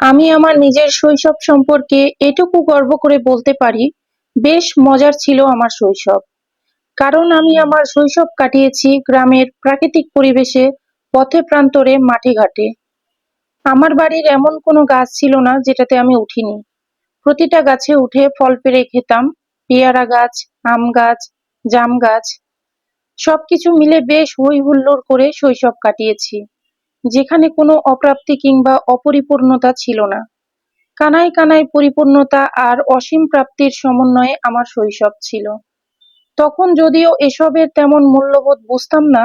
আমি আমার নিজের শৈশব সম্পর্কে এটুকু গর্ব করে বলতে পারি, বেশ মজার ছিল আমার শৈশব। কারণ আমি আমার শৈশব কাটিয়েছি গ্রামের প্রাকৃতিক পরিবেশে, পথে প্রান্তরে, মাঠে ঘাটে। আমার বাড়ির এমন কোনো গাছ ছিল না যেটাতে আমি উঠিনি। প্রতিটা গাছে উঠে ফল পেড়ে খেতাম, পেয়ারা গাছ, আম গাছ, জাম গাছ, সবকিছু মিলে বেশ হই হুল্লোড় করে শৈশব কাটিয়েছি। যেখানে কোনো অপ্রাপ্তি কিংবা অপরিপূর্ণতা ছিল না। কানায় কানায় পরিপূর্ণতা আর অসীম প্রাপ্তির সমন্বয়ে আমার শৈশব ছিল। তখন যদিও এসবের তেমন মূল্যবোধ বুঝতাম না,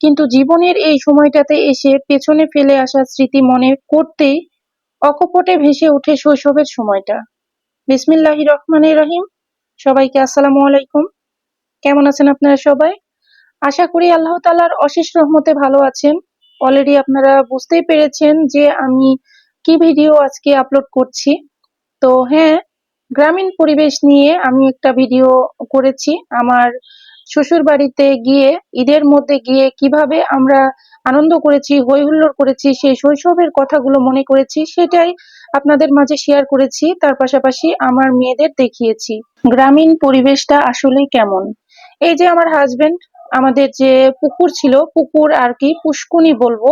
কিন্তু জীবনের এই সময়টাতে এসে পেছনে ফেলে আসা স্মৃতি মনে করতেই অকপটে ভেসে ওঠে শৈশবের সময়টা। বিসমিল্লাহি রহমানির রহিম। সবাইকে আসসালামু আলাইকুম। কেমন আছেন আপনারা সবাই? আশা করি আল্লাহ তালার অশেষ রহমতে ভালো আছেন। অলরেডি আপনারা বুঝতেই পেরেছেন যে আমি কি ভিডিও আজকে আপলোড করছি। তো হ্যাঁ গ্রামীণ পরিবেশ নিয়ে আমি একটা ভিডিও করেছি। আমার শ্বশুর বাড়িতে গিয়ে, ঈদের মধ্যে গিয়ে কীভাবে আমরা আনন্দ করেছি হই হুল্লোড় করেছি, সেই শৈশবের কথাগুলো মনে করেছি, সেটাই আপনাদের মাঝে শেয়ার করেছি। তার পাশাপাশি আমার মেয়েদের দেখিয়েছি। গ্রামীণ পরিবেশটা আসলে কেমন? এই যে আমার হাজবেন্ড আমাদের যে পুকুর ছিল, পুকুর আর কি পুষ্কুনি বলব,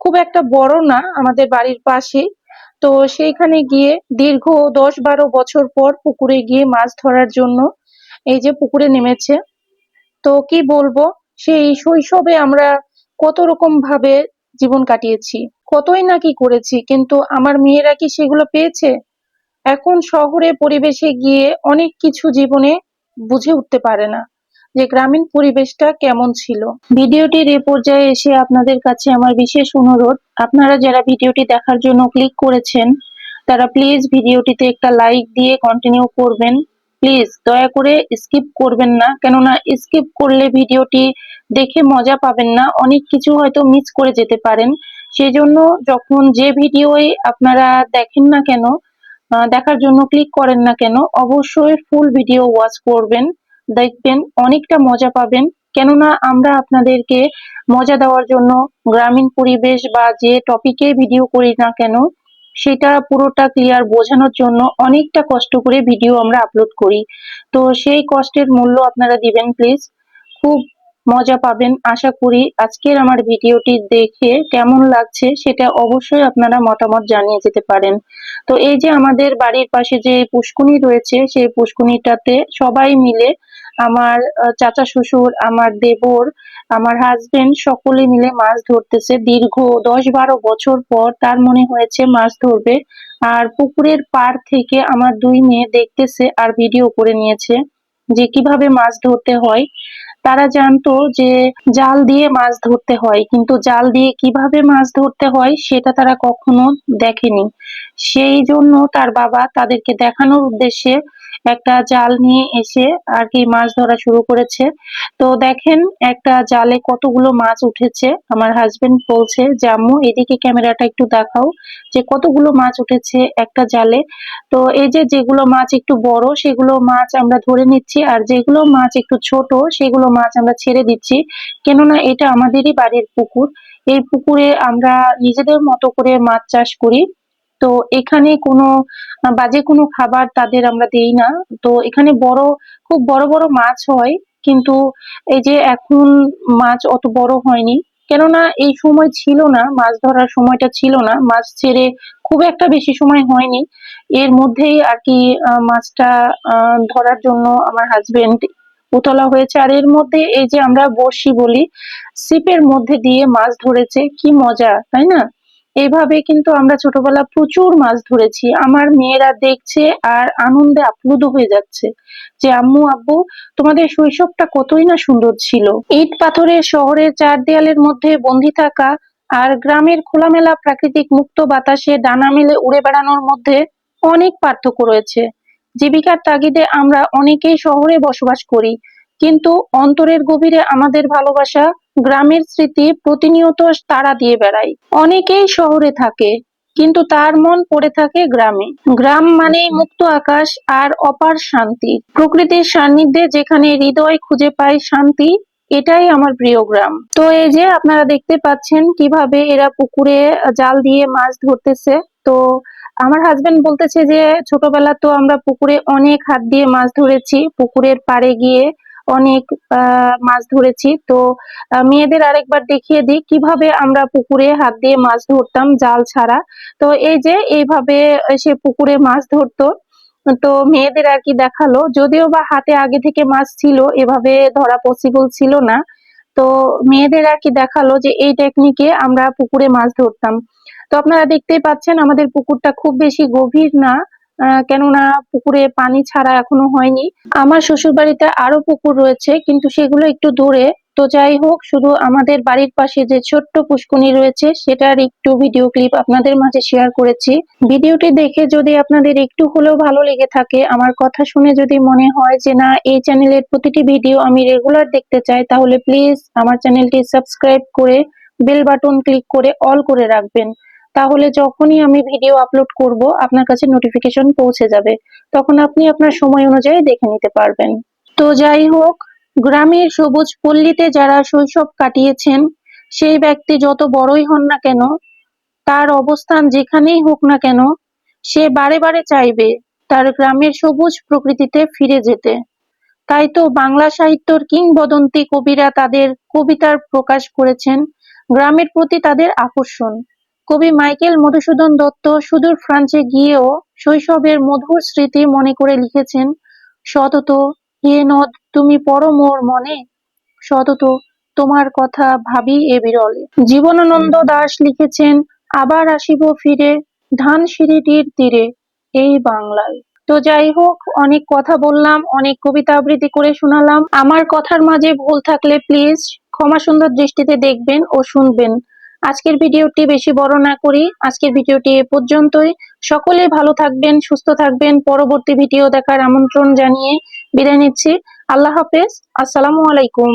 খুব একটা বড় না আমাদের বাড়ির পাশে। তো সেইখানে গিয়ে দীর্ঘ দশ বারো বছর পর পুকুরে গিয়ে মাছ ধরার জন্য এই যে পুকুরে নেমেছে। তো কি বলব, সেই শৈশবে আমরা কত রকম ভাবে জীবন কাটিয়েছি, কতই না কি করেছি, কিন্তু আমার মেয়েরা কি সেগুলো পেয়েছে? এখন শহরে, পরিবেশে গিয়ে অনেক কিছু জীবনে বুঝে উঠতে পারে না। যে গ্রামীণ পরিবেশটা কেমন ছিল। ভিডিওটির এ পর্যায়ে এসে আপনাদের কাছে আমার বিশেষ অনুরোধ, আপনারা যারা ভিডিওটি দেখার জন্য ক্লিক করেছেন, তারা প্লিজ ভিডিওটিতে একটা লাইক দিয়ে কন্টিনিউ করবেন। প্লিজ দয়া করে স্কিপ করবেন না, কেননা স্কিপ করলে ভিডিওটি দেখে মজা পাবেন না, অনেক কিছু হয়তো মিস করে যেতে পারেন। সেই জন্য যখন যে ভিডিওই আপনারা দেখেন না কেন দেখার জন্য ক্লিক করেন না কেন, অবশ্যই ফুল ভিডিও ওয়াচ করবেন। দেখবেন অনেকটা মজা পাবেন। কেননা আমরা আপনাদেরকে মজা দেওয়ার জন্য গ্রামীণ পরিবেশ বা যে টপিকে ভিডিও করি না কেন, সেটা পুরোটা ক্লিয়ার বোঝানোর জন্য অনেকটা কষ্ট করে ভিডিও আমরা আপলোড করি। তো সেই কষ্টের মূল্য আপনারা দিবেন প্লিজ খুব মজা পাবেন। আশা করি আজকের আমার ভিডিওটি দেখে কেমন লাগছে সেটা অবশ্যই আপনারা মতামত জানিয়ে যেতে পারেন। তো এই যে আমাদের বাড়ির পাশে যে পুষ্কুনি রয়েছে, সেই পুষ্কুনিটাতে সবাই মিলে আমার চাচা শ্বশুর, আমার দেবর, আমার হাজবেন্ড সকলে মিলে মাছ ধরতেছে। দীর্ঘ দশ বারো বছর পর তার মনে হয়েছে মাছ ধরবে। আর পুকুরের পার থেকে আমার দুই মেয়ে দেখতেছে আর ভিডিও করে নিয়েছে যে কীভাবে মাছ ধরতে হয়। তারা জানতো যে জাল দিয়ে মাছ ধরতে হয়, কিন্তু জাল দিয়ে কীভাবে মাছ ধরতে হয় সেটা তারা কখনো দেখেনি। সেই জন্য তার বাবা তাদেরকে দেখানোর উদ্দেশ্যে একটা জাল নিয়ে এসে আর কি মাছ ধরা শুরু করেছে। তো দেখেন, একটা জালে কতগুলো মাছ উঠেছে। আমার হাজবেন্ড বলছে, যে আম্মু, এদিকে ক্যামেরাটা একটু দেখাও যে কতগুলো মাছ উঠেছে একটা জালে। তো এই যে যেগুলো মাছ একটু বড়, সেগুলো মাছ আমরা ধরে নিচ্ছি। আর যেগুলো মাছ একটু ছোট, সেগুলো মাছ আমরা ছেড়ে দিচ্ছি। কেননা এটা আমাদেরই বাড়ির পুকুর। এই পুকুরে আমরা নিজেদের মতো করে মাছ চাষ করি। তো এখানে কোনো বাজে কোনো খাবার তাদের আমরা দেই না। তো এখানে বড়, খুব বড় বড় মাছ হয়, কিন্তু এই যে এখন মাছ অত বড় হয়নি। কেননা এই সময় ছিল না, মাছ ধরার সময়টা ছিল না। মাছ ছেড়ে খুব একটা বেশি সময় হয়নি। এর মধ্যেই আর কি মাছটা ধরার জন্য আমার হাজবেন্ড উতলা হয়েছে। আর এর মধ্যে এই যে আমরা বড়শি বলি, সিপের মধ্যে দিয়ে মাছ ধরেছে। কি মজা, তাই না? এইভাবে কিন্তু আমরা ছোটবেলা প্রচুর মাছ ধরেছি। আমার মেয়েরা দেখছে আর আনন্দে আপ্লুত হয়ে যাচ্ছে যে, আম্মু, আব্বু, তোমাদের শৈশবটা কতই না সুন্দর ছিল। ইট পাথরের শহরের চার দেয়ালের মধ্যে বন্দি থাকা আর গ্রামের খোলামেলা প্রাকৃতিক মুক্ত বাতাসে ডানা মেলে উড়ে বেড়ানোর মধ্যে অনেক পার্থক্য রয়েছে। জীবিকার তাগিদে আমরা অনেকেই শহরে বসবাস করি, কিন্তু অন্তরের গভীরে আমাদের ভালোবাসা গ্রামের স্মৃতি প্রতিনিয়ত তারা দিয়ে বেড়ায়। অনেকেই শহরে থাকে, কিন্তু তার মন পড়ে থাকে গ্রামে। গ্রাম মানে মুক্ত আকাশ আর অপার শান্তি। প্রকৃতির সান্নিধ্যে যেখানে হৃদয় খুঁজে পায় শান্তি, এটাই আমার প্রিয় গ্রাম। তো এই যে আপনারা দেখতে পাচ্ছেন কীভাবে এরা পুকুরে জাল দিয়ে মাছ ধরতেছে, তো আমার হাজবেন্ড বলতেছে যে ছোটবেলা তো আমরা পুকুরে অনেক হাত দিয়ে মাছ ধরেছি, পুকুরের পাড়ে গিয়ে অনেক মাছ ধরেছি। তো মেয়েদের আরেকবার দেখিয়ে দিই কীভাবে আমরা পুকুরে হাত দিয়ে মাছ ধরতাম জাল ছাড়া। তো, এই যে এইভাবে সে পুকুরে মাছ ধরতো, তো মেয়েদের আর কি দেখাল। যদিও বা হাতে আগে থেকে মাছ ছিল, এভাবে ধরা পসিবল ছিল না। তো, মেয়েদের আর কি দেখাল যে এই টেকনিকে আমরা পুকুরে মাছ ধরতাম। তো, আপনারা দেখতেই পাচ্ছেন আমাদের পুকুরটা খুব বেশি গভীর না। কেননা পুকুরে পানি ছাড়া এখনও হয়নি। আমার শ্বশুর বাড়িতে আরও পুকুর রয়েছে, কিন্তু সেগুলো একটু দূরে। তো যাই হোক, শুধু আমাদের বাড়ির পাশে যে ছোট্ট পুষ্কনি রয়েছে, সেটার একটু ভিডিও ক্লিপ আপনাদের মাঝে শেয়ার করেছি। ভিডিওটি দেখে যদি আপনাদের একটু হলেও ভালো লেগে থাকে, আমার কথা শুনে যদি মনে হয় যে না, এই চ্যানেলের প্রতিটি ভিডিও আমি রেগুলার দেখতে চাই, তাহলে প্লিজ আমার চ্যানেলটি সাবস্ক্রাইব করে বেল বাটন ক্লিক করে অল করে রাখবেন। তাহলে যখনই আমি ভিডিও আপলোড করব, আপনার কাছে নোটিফিকেশন পৌঁছে যাবে। তখন আপনি আপনার সময় অনুযায়ী দেখে নিতে পারবেন। তো যাই হোক, গ্রামের সবুজ পল্লীতে যারা শৈশব কাটিয়েছেন, সেই ব্যক্তি যত বড়ই হন না কেন, তার অবস্থান যেখানেই হোক না কেন, সে বারে বারে চাইবে তার গ্রামের সবুজ প্রকৃতিতে ফিরে যেতে। তাই তো বাংলা সাহিত্যর কিংবদন্তি কবিরা তাদের কবিতার প্রকাশ করেছেন। গ্রামের প্রতি তাদের আকর্ষণ। কবি মাইকেল মধুসূদন দত্ত সুদূর ফ্রান্সে গিয়েও শৈশবের মধুর স্মৃতি মনে করে লিখেছেন, সতত হে নদ, তুমি পড়ো মোর মনে, সতত তোমার কথা ভাবি এ বিরলে। জীবনানন্দ দাশ লিখেছেন, আবার আসিব ফিরে ধান সিঁড়িটির তীরে এই বাংলায়। তো যাই হোক, অনেক কথা বললাম, অনেক কবিতা আবৃত্তি করে শোনালাম। আমার কথার মাঝে ভুল থাকলে প্লিজ ক্ষমা সুন্দর দৃষ্টিতে দেখবেন ও শুনবেন। আজকের ভিডিওটি বেশি বড় না করি। আজকের ভিডিওটি এ পর্যন্তই। সকলে ভালো থাকবেন, সুস্থ থাকবেন। পরবর্তী ভিডিও দেখার আমন্ত্রণ জানিয়ে বিদায় নিচ্ছি। আল্লাহ হাফেজ। আসসালামু আলাইকুম।